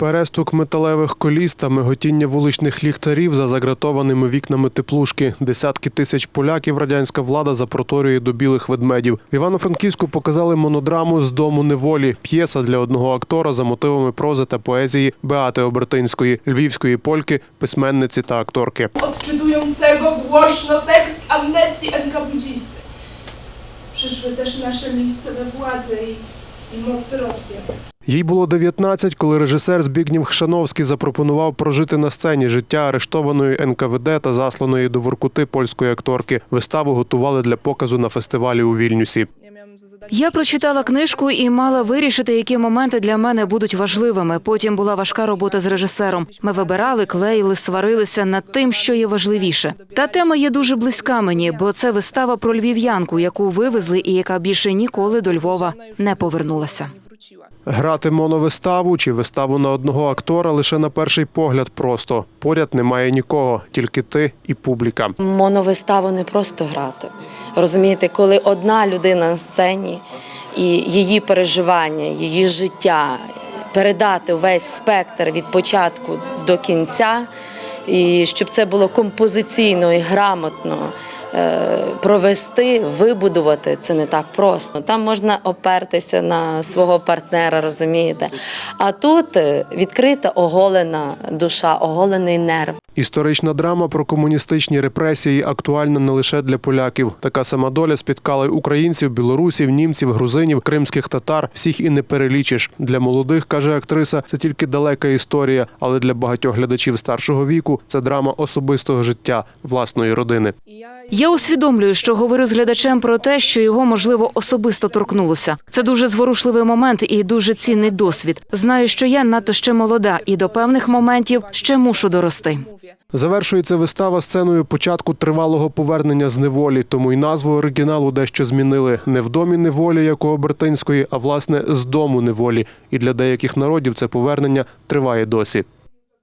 Перестук металевих коліс та миготіння вуличних ліхтарів за загратованими вікнами теплушки. Десятки тисяч поляків радянська влада запроторює до білих ведмедів. В Івано-Франківську показали монодраму з дому неволі. П'єса для одного актора за мотивами прози та поезії Беати Обертинської, львівської польки, письменниці та акторки. odczytującego głośno tekst amnestii NKWDzisty. Przyszły też nasze miejscowe władze i, i mocy Rosjan. Їй було 19, коли режисер Збігнів Хшановський запропонував прожити на сцені життя арештованої НКВД та засланої до Воркути польської акторки. Виставу готували для показу на фестивалі у Вільнюсі. Я прочитала книжку і мала вирішити, які моменти для мене будуть важливими. Потім була важка робота з режисером. Ми вибирали, клеїли, сварилися над тим, що є важливіше. Та тема є дуже близька мені, бо це вистава про львів'янку, яку вивезли і яка більше ніколи до Львова не повернулася. Грати моновиставу чи виставу на одного актора лише на перший погляд просто. Поряд немає нікого, тільки ти і публіка. Моновиставу не просто грати. Розумієте, коли одна людина на сцені і її переживання, її життя передати весь спектр від початку до кінця, і щоб це було композиційно і грамотно провести, вибудувати це не так просто. Там можна опертися на свого партнера, розумієте. А тут е, відкрита оголена душа, оголений нерв. Історична драма про комуністичні репресії актуальна не лише для поляків. Така сама доля спіткала й українців, білорусів, німців, грузинів, кримських татар. Всіх і не перелічиш. Для молодих каже актриса, це тільки далека історія, але для багатьох глядачів старшого віку це драма особистого життя власної родини. Я усвідомлюю, що говорю з глядачем про те, що його можливо особисто торкнулося. Це дуже зворушливий момент і дуже цінний досвід. Знаю, що я надто ще молода, і до певних моментів ще мушу дорости. Завершується вистава сценою початку тривалого повернення з неволі, тому й назву оригіналу дещо змінили не в домі неволі, як у Обертинської, а власне з дому неволі. І для деяких народів це повернення триває досі.